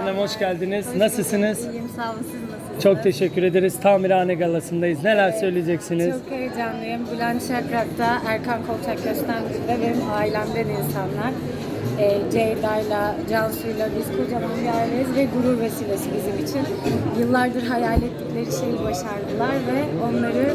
Hanım hoş geldiniz. Nasılsınız? İyiyim sağ olun siz nasılsınız? Çok teşekkür ederiz. Tamirhane galasındayız. Neler söyleyeceksiniz? Çok heyecanlıyım. Bülent Şakrak'ta, Erkan Kolçak Köstendi'de benim ailemden insanlar. E, Ceyda'yla, Cansu'yla biz kocaman bir aileyiz ve gurur vesilesi bizim için. Yıllardır hayal ettikleri şeyi başardılar ve onları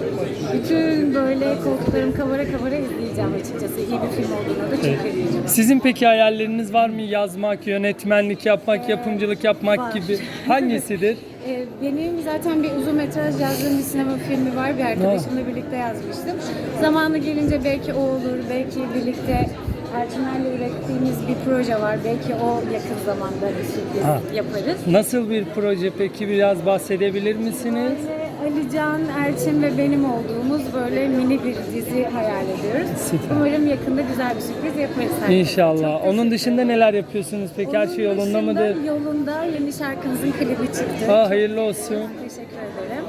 bütün böyle koltuklarım kavara kavara izleyeceğim açıkçası. İyi bir film olduğuna da çok eminim. Sizin peki hayalleriniz var mı? Yazmak, yönetmenlik yapmak, yapımcılık yapmak var. gibi. Hangisidir? Ee, Benim zaten bir uzun metraj yazdığım bir sinema filmi var. Bir arkadaşımla birlikte yazmıştım. Zamanı gelince belki o olur, belki birlikte Erçinler'le ürettiğimiz bir proje var. Belki o yakın zamanda bir sürpriz Ha. yaparız. Nasıl bir proje peki biraz bahsedebilir misiniz? Böyle Ali Can, Erçin ve benim olduğumuz böyle mini bir dizi hayal ediyoruz. Süper. Umarım yakında güzel bir sürpriz yaparız. herkese. İnşallah. Çok Onun dışında neler yapıyorsunuz peki? Her şey yolunda mıdır? Yolunda yeni şarkımızın klibi çıktı. Aa, hayırlı olsun. Teşekkür ederim.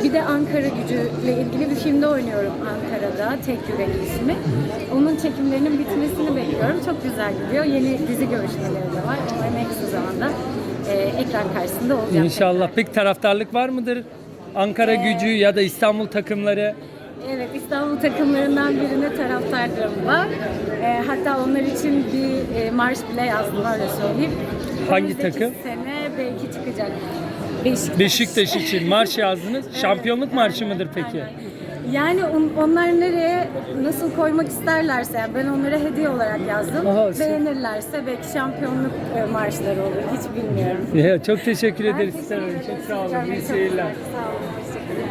Ee, bir de Ankara gücüyle ilgili bir filmde oynuyorum Ankara'da. Tek Yürek ismi. Onun çekimlerinin bitmesini bekliyorum. Çok güzel gidiyor. Yeni dizi görüşmeleri de var. Umarım en kısa zamanda e, ekran karşısında olacağım. İnşallah. Peki taraftarlık var mıdır? Ankara gücü ya da İstanbul takımları? Evet, İstanbul takımlarından birine taraftarlarım var. Ee, hatta onlar için bir e, marş bile yazdılar öyle söyleyeyim. Hangi Önümüzdeki takım? sene belki çıkacak. Beşiktaş. Beşiktaş için marş yazdınız. Şampiyonluk marşı mıdır peki? Yani on- onlar nereye nasıl koymak isterlerse yani ben onlara hediye olarak yazdım. Aha, sen- Beğenirlerse belki şampiyonluk e, marşları olur. Hiç bilmiyorum. Ya, çok teşekkür Ben ederiz. teşekkür ederim. Çok sağ olun. İyi seyirler. Sağ olun. Teşekkür ederim.